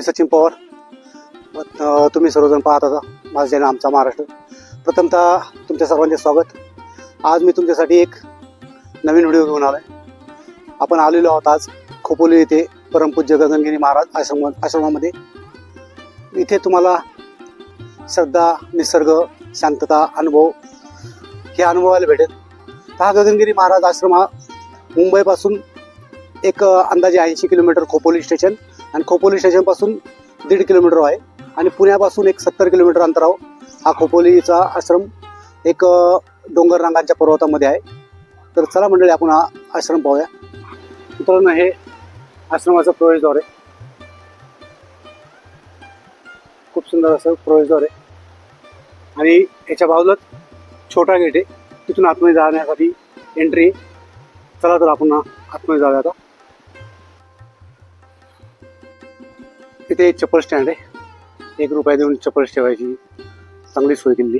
मी सचिन पवार तुम्ही सर्वजण पाहत आता माझं जेना आमचा महाराष्ट्र. प्रथमतः तुमच्या सर्वांचे स्वागत. आज मी तुमच्यासाठी एक नवीन व्हिडिओ घेऊन आलो आहे आपण आलेलो आहोत आज खोपोली येथे परमपूज्य गगनगिरी महाराज आश्रम आश्रमामध्ये. इथे तुम्हाला श्रद्धा निसर्ग शांतता अनुभव हे अनुभवायला भेटेल. तर हा गगनगिरी महाराज आश्रम हा मुंबईपासून एक अंदाजे ऐंशी किलोमीटर खोपोली स्टेशन आणि खोपोली स्टेशनपासून दीड किलोमीटर आहे. आणि पुण्यापासून एक सत्तर किलोमीटर अंतरावर हा खोपोलीचा आश्रम एक डोंगररांगांच्या डोंगर रांगांच्या पर्वतामध्ये आहे. तर चला मंडळी आपण हा आश्रम पाहूया. मित्रांनो हे आश्रमाचं प्रवेशद्वार आहे. खूप सुंदर असं प्रवेशद्वार आहे. आणि याच्या बाजूलाच छोटा गेट आहे. तिथून आतमध्ये जाण्यासाठी एंट्री चला तर आपण आतमध्ये जाऊया आता. इथे चप्पल स्टँड आहे. एक रुपया देऊन चप्पल ठेवायची. चांगली सोय केली.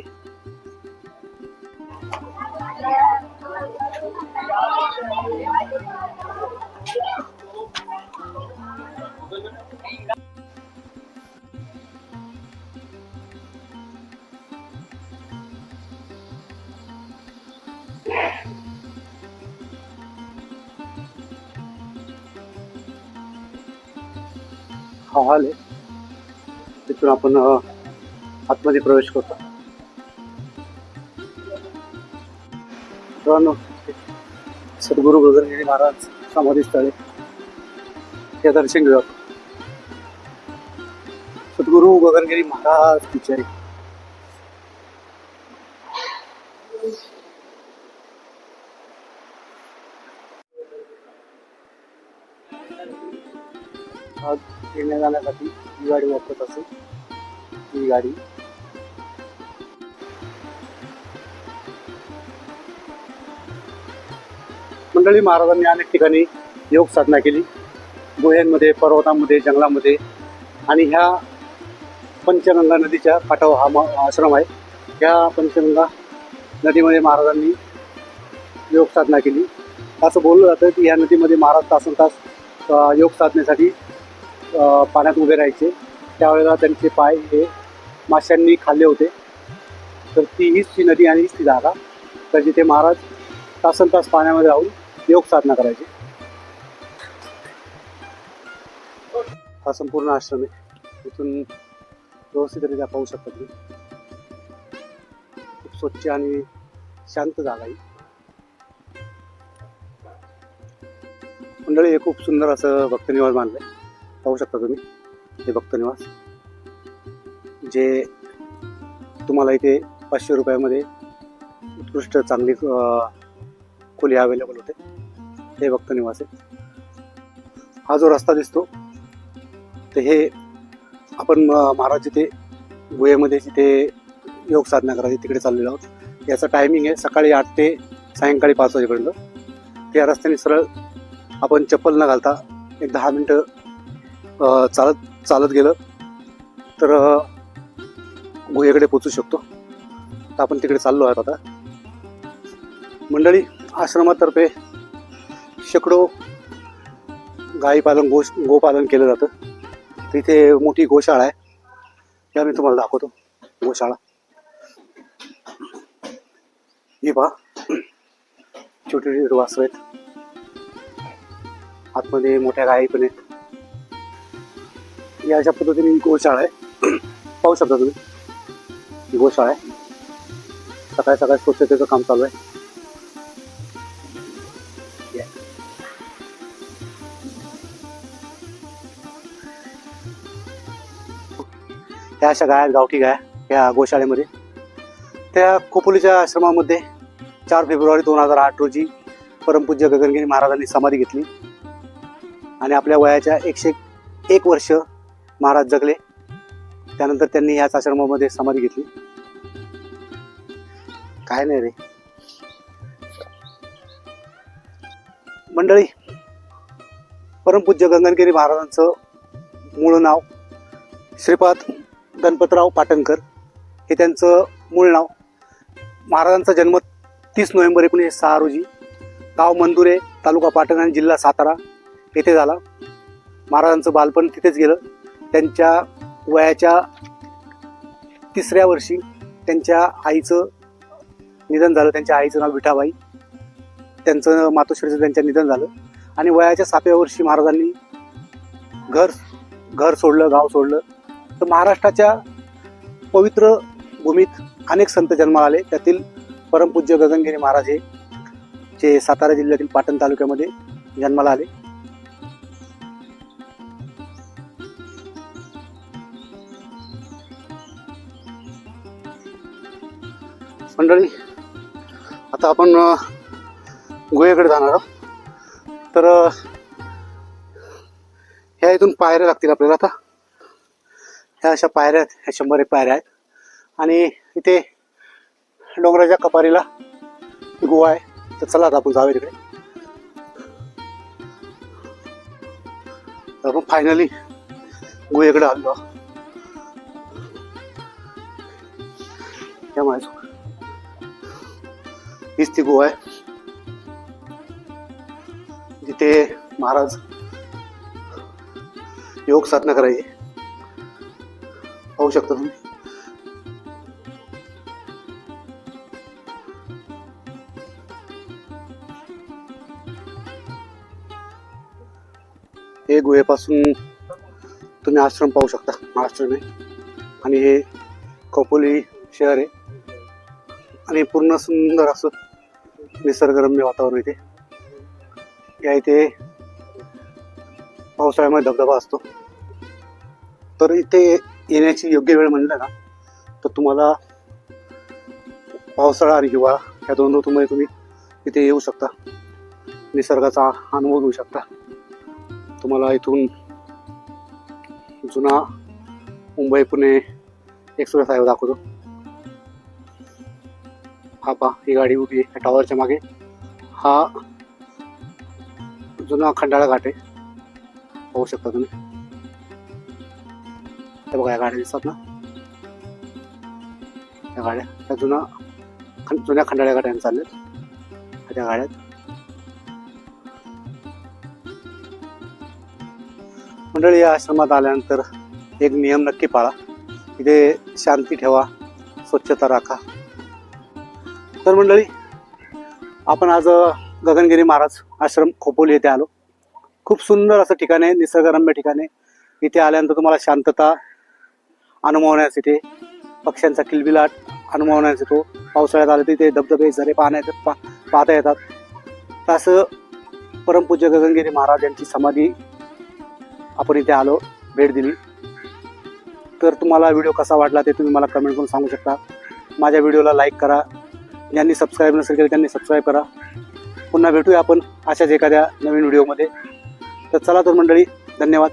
हा हॉल आहे. तिथून आपण आतमध्ये प्रवेश करतो. मित्रांनो सद्गुरू गगनगिरी महाराज समाधी स्थळे हे दर्शन घेऊया सद्गुरू गगनगिरी महाराज बिचारी आज फिरण्या जाण्यासाठी ही गाडी वापरत असेल. ही गाडी. मंडळी महाराजांनी अनेक ठिकाणी योग साधना केली. गुह्यांमध्ये पर्वतामध्ये जंगलामध्ये आणि ह्या पंचगंगा नदीच्या काठावर हा म- आश्रम आहे. ह्या पंचगंगा नदीमध्ये महाराजांनी योग साधना केली. असं बोललं जातं की ह्या नदीमध्ये महाराज तासन तास योग साधनेसाठी पाण्यात उभे राहायचे. त्यावेळेला त्यांचे पाय हे माशांनी खाल्ले होते. तर ती हीच ती नदी आणि हीच ती जागा. तर जिथे महाराज तासन तास पाण्यामध्ये राहून योग साधना करायचे. हा संपूर्ण आश्रम आहे. इथून व्यवस्थितरित्या पाहू शकता तुम्ही. खूप स्वच्छ आणि शांत जागा आहे. मंडळी हे खूप सुंदर असं भक्तनिवास आहे पाहू शकता तुम्ही. हे भक्तनिवास जे तुम्हाला इथे पाचशे रुपयामध्ये उत्कृष्ट चांगली खोली अवेलेबल होते. हे भक्तनिवास आहे हा जो रस्ता दिसतो तर हे आपण महाराज जिथे गुहेमध्ये जिथे योग साधना करायची तिकडे चाललेलो आहोत. याचा टायमिंग आहे सकाळी आठ ते सायंकाळी पाच वाजेपर्यंत. त्या रस्त्याने सरळ आपण चप्पल न घालता एक दहा मिनटं चालत चालत गेलं. तर गुहेकडे पोचू शकतो. तर आपण तिकडे चाललो आहोत आता. मंडळी आश्रमातर्फे शेकडो गाई पालन गोश गोपालन केलं जातं. तिथे मोठी गोशाळा आहे. या मी तुम्हाला दाखवतो. गोशाळा. ही पहा. छोटे छोटे वासर आहेत. आतमध्ये मोठ्या गायी पण आहेत. या अशा पद्धतीने ही गोशाळा आहे. पाहू शकता तुम्ही. ही गोशाळा आहे. सकाळी सकाळी स्वच्छतेचं काम चालू आहे. त्या अशा गाया गावठी गाया ह्या गोशाळेमध्ये. त्या खोपोलीच्या आश्रमामध्ये चार फेब्रुवारी दोन हजार आठ रोजी परमपूज्य गगनगिरी महाराजांनी समाधी घेतली. आणि आपल्या वयाच्या एकशे एक वर्ष महाराज जगले. त्यानंतर त्यांनी ह्याच आश्रमामध्ये समाधी घेतली. काय नाही रे. मंडळी परमपूज्य गंगनगिरी महाराजांचं मूळ नाव श्रीपाद गणपतराव पाटणकर. हे त्यांचं मूळ नाव. महाराजांचा जन्म तीस नोव्हेंबर एकोणीसशे सहा रोजी गाव मंदुरे तालुका पाटण आणि जिल्हा सातारा येथे झाला. महाराजांचं बालपण तिथेच गेलं. त्यांच्या वयाच्या तिसऱ्या वर्षी त्यांच्या आईचं निधन झालं. त्यांच्या आईचं नाव विठाबाई. त्यांचं मातोश्रीचं त्यांच्या निधन झालं. आणि वयाच्या सातव्या वर्षी महाराजांनी घर घर सोडलं गाव सोडलं. तर महाराष्ट्राच्या पवित्र भूमीत अनेक संत जन्माला आले. त्यातील परमपूज्य गगनगिरी महाराज हे जे सातारा जिल्ह्यातील पाटण तालुक्यामध्ये जन्माला आले. मंडळी आता आपण गुहेकडे जाणार आहोत. तर ह्या इथून पायऱ्या लागतील आपल्याला आता. ह्या अशा पायऱ्या आहेत ह्या शंभर एक पायऱ्या आहेत. आणि इथे डोंगराच्या कपारीला गुहा आहे. तर चला आता आपण जाऊया तिकडे. तर आपण फायनली गुहेकडे आलो त्या माझ्या हीच ती गुहा आहे. जिथे महाराज योग साधना करायची. पाहू शकता तुम्ही. हे गुहेपासून तुम्ही आश्रम पाहू शकता महाराष्ट्र आहे आणि हे कपोली शहर आहे. आणि पूर्ण सुंदर असं निसर्गरम्य वातावरण इथे. या इथे पावसाळ्यामध्ये धबधबा असतो. तर इथे येण्याची योग्य वेळ म्हणलं ना तर तुम्हाला पावसाळा आणि हिवाळा ह्या दोन ऋतूमध्ये तुम्ही इथे येऊ शकता. निसर्गाचा अनुभव घेऊ शकता. तुम्हाला इथून जुना मुंबई पुणे एक्सप्रेस हायवे दाखवतो. हा पहा ही गाडी उभी आहे टॉवरच्या मागे. हा जुना खंडाळा घाट आहे. पाहू शकता तुम्ही. त्या बघा या गाड्या दिसतात ना. त्या गाड्या त्या जुना खं- जुन्या खंडाळ्या गाड्या चालल्यात. त्या गाड्यात. मंडळी या आश्रमात आल्यानंतर एक नियम नक्की पाळा. इथे शांती ठेवा स्वच्छता राखा. तर मंडळी आपण आज गगनगिरी महाराज आश्रम खोपोली येथे आलो. खूप सुंदर असं ठिकाण आहे निसर्गरम्य ठिकाण आहे. इथे आल्यानंतर तुम्हाला शांतता अनुभवण्यास इथे पक्ष्यांचा किलबिलाट अनुभवण्यास येतो. पावसाळ्यात आलं तर इथे धबधबे झरे पाहण्यात पा पाहता येतात. तसं असं परमपूज्य गगनगिरी महाराज यांची समाधी आपण इथे आलो भेट दिली. तर तुम्हाला व्हिडिओ कसा वाटला ते तुम्ही मला कमेंट करून सांगू शकता. माझ्या व्हिडिओला लाईक करा. ज्यांनी सबस्क्राईब नसेल केलं त्यांनी सबस्क्राईब करा. पुन्हा भेटूया आपण अशाच एखाद्या नवीन व्हिडिओमध्ये तर चला तर मंडळी धन्यवाद.